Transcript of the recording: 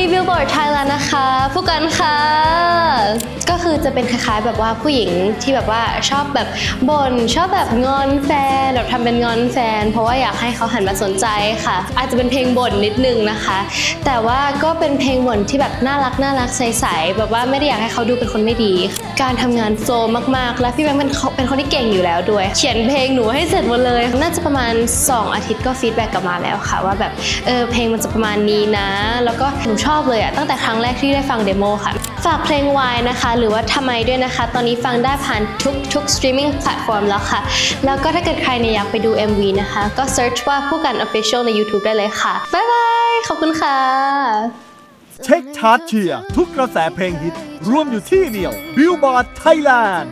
ที่ Billboard Thailand นะคะ ผู้กันค่ะ ก็ือจะเป็นคล้ายๆ แบบว่าผู้หญิงที่แบบว่าชอบแบบบ่นชอบแบบงอนแฟนแบบทำเป็นงอนแฟน เพราะว่าอยากให้เขาหันมาสนใจค่ะ อาจจะเป็นเพลงบ่นนิดนึงนะคะ แต่ว่าก็เป็นเพลงบ่นที่แบบน่ารักน่ารักใสๆแบบว่าไม่ได้อยากให้เขาดูเป็นคนไม่ดี การทำงานโฟลว์มากๆ และพี่แบงค์เป็นเขาเป็นคนที่เก่งอยู่แล้วด้วย เขียนเพลงหนูให้เสร็จหมดเลย น่าจะประมาณ 2 อาทิตย์ก็ฟีดแบ็กกลับมาแล้วค่ะ ว่าแบบเออเพลงมันจะประมาณนี้นะ แล้วก็หนูชอบเลยอะตั้งแต่ครั้งแรกที่ได้ฟังเดโมค่ะ ฝากเพลง Y นะคะ หรือว่าทำไมด้วยนะคะ ตอนนี้ฟังได้ผ่านทุกทุกสตรีมมิ่งแพลตฟอร์มแล้วค่ะ แล้วก็ถ้าเกิดใครเนี่ยอยากไปดู MV นะคะ ก็ search ว่าผู้กัน official ใน YouTube ได้เลยค่ะ บ๊ายบาย ขอบคุณค่ะ เช็คชาร์ตเชียร์ทุกกระแสเพลงฮิตรวมอยู่ที่เดียว Billboard Thailand